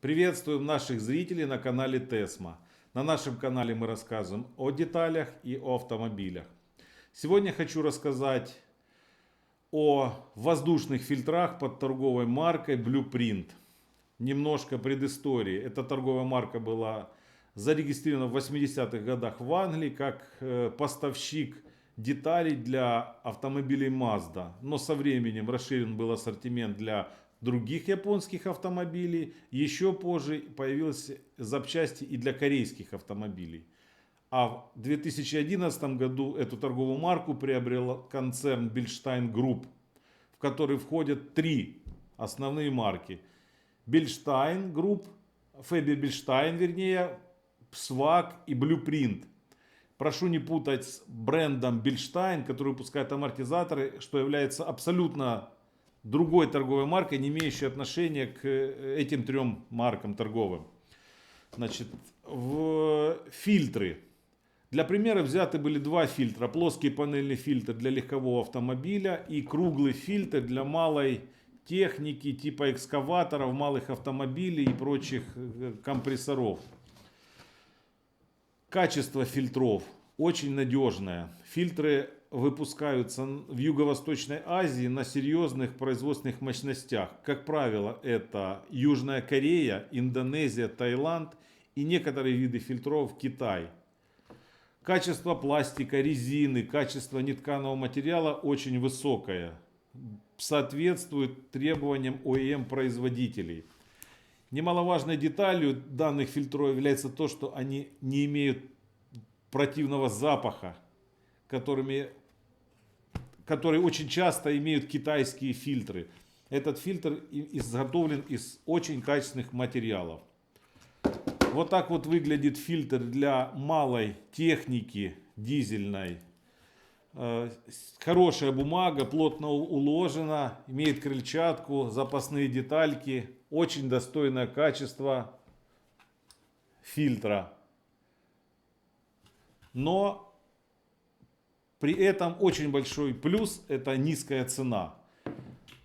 Приветствуем наших зрителей на канале Тесма. На нашем канале мы рассказываем о деталях и о автомобилях. Сегодня хочу рассказать о воздушных фильтрах под торговой маркой Blueprint. Немножко предыстории. Эта торговая марка была зарегистрирована в 80-х годах в Англии как э, поставщик деталей для автомобилей Mazda. Но со временем расширен был ассортимент для других японских автомобилей. Еще позже появились запчасти и для корейских автомобилей. А в 2011 году эту торговую марку приобрел концерн Бильштайн Групп, в который входят три основные марки. Бильштайн Групп, Феби Бильштайн, вернее, Свак и Blueprint. Прошу не путать с брендом Бильштайн, который выпускает амортизаторы, что является абсолютно другой торговой маркой, не имеющей отношения к э, этим трем маркам торговым. Значит, в фильтры. Для примера взяты были два фильтра. Плоский панельный фильтр для легкового автомобиля и круглый фильтр для малой техники, типа экскаваторов, малых автомобилей и прочих э, компрессоров. Качество фильтров очень надежное. Фильтры выпускаются в Юго-Восточной Азии на серьезных производственных мощностях. Как правило, это Южная Корея, Индонезия, Таиланд и некоторые виды фильтров Китай. Качество пластика, резины, качество нетканого материала очень высокое. Соответствует требованиям ОЕМ производителей. Немаловажной деталью данных фильтров является то, что они не имеют противного запаха, которыми, которые очень часто имеют китайские фильтры. Этот фильтр изготовлен из очень качественных материалов. Вот так вот выглядит фильтр для малой техники дизельной. Э, хорошая бумага, плотно уложена, имеет крыльчатку, запасные детальки, очень достойное качество фильтра. Но при этом очень большой плюс это низкая цена.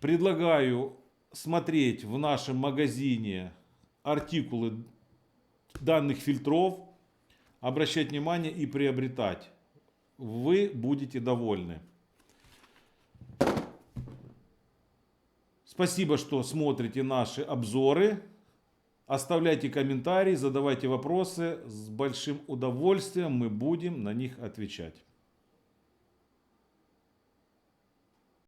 Предлагаю смотреть в нашем магазине артикулы данных фильтров, обращать внимание и приобретать. Вы будете довольны. Спасибо, что смотрите наши обзоры. Оставляйте комментарии, задавайте вопросы. С большим удовольствием мы будем на них отвечать.